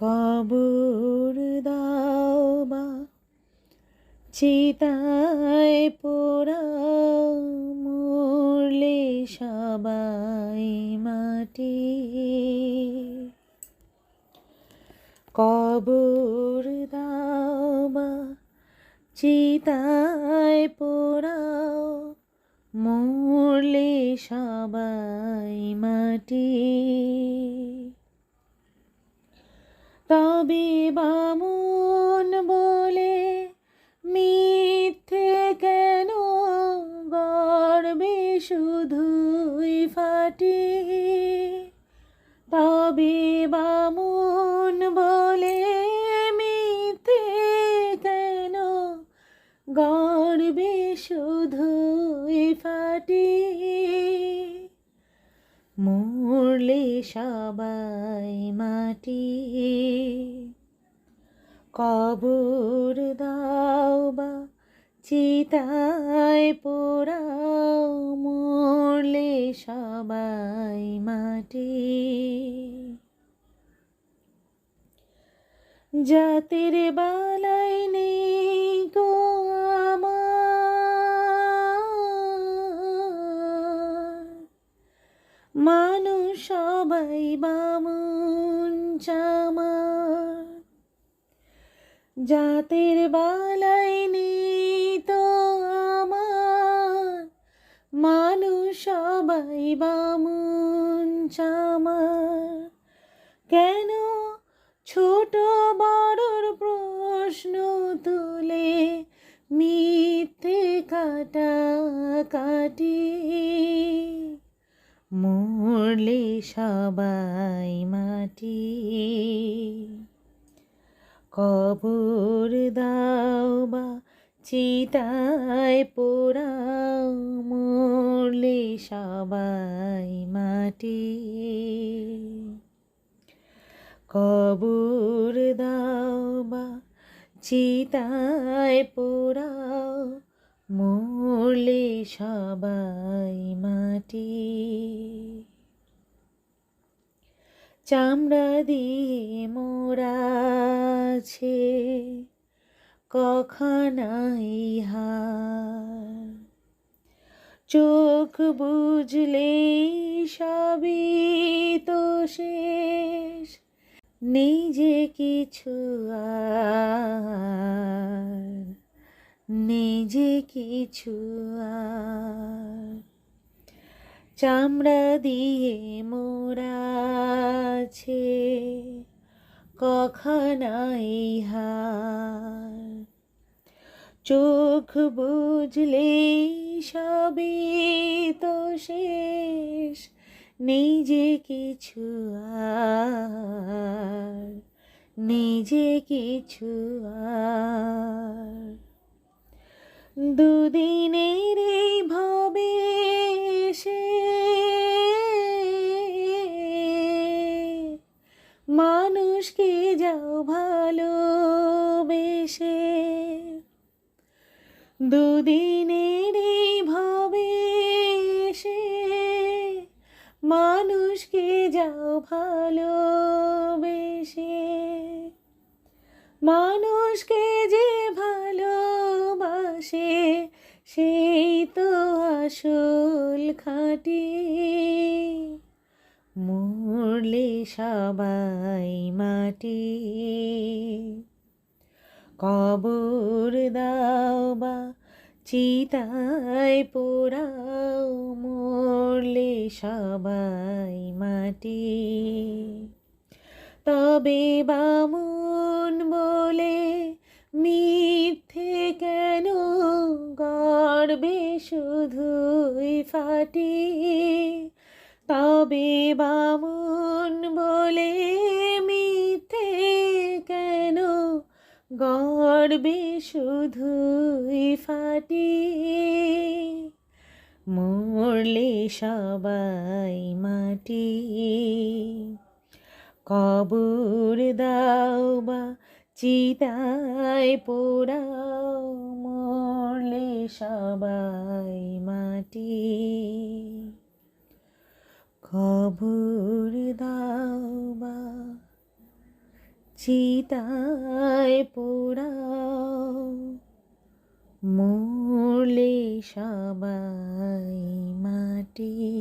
কবর দাও বা চিতায় পোড়াও মরলে সবাই মাটি। কবর দাও বা চিতায় পোড়াও মরলে সবাই মাটি। তবে বামুন বলে মিথ্যে কেন গর্বে শুধুই ফাটি? তবে বামুন বলে মিথ্যে কেন গর্বে শুধুই ফাটি? মরলে সবাই মাটি। কবর দাও বা চিতায় পোড়াও মরলে সবাই মাটি। জাতির বালাই সবাই বামুন চামা জাতের বালাই তো আমার। মানুষ সবাই বামুন চামা কেন ছোট সবাই মাটি। কবর দাও বা চিতায় পোড়াও মরলে সবাই মাটি। কবর দাও বা চিতায় পোড়াও মরলে সবাই মাটি। চামড়া দিয়ে মোড়াছে, কখনাই হার। চোখ বুঝলে সবই তো শেষ নেই যে কিছু আর নেই যে কিছু আর। চামড়া দিয়ে মোড়াছে, কখনাই হার। চোখ বুঝলে সবই তো শেষ নেই যে কিছু আর নেই যে কিছু আর। দুদিনের এই মানুষকে যাও ভালোবেসে। দুদিনের এই ভাবে সে মানুষকে যাও ভালোবেসে। মানুষকে যে ভালোবাসে, সেই তো আসল খাঁটি মরলে সবাই মাটি। কবর দাও বা চিতায় পোড়াও, মরলে সবাই মাটি। তবে বামুন বলে মিথ্যে কেন গর্বে শুধুই ফাটি? তবে বামুন বলে মিথ্যে কেন? গর্বে শুধুই ফাটি। মরলে সবাই মাটি। কবর দাও বা চিতায় পোড়াও, মরলে সবাই মাটি। ভরে দাওবা চিতায় পোড়াও। মোলে সবাই মাটি।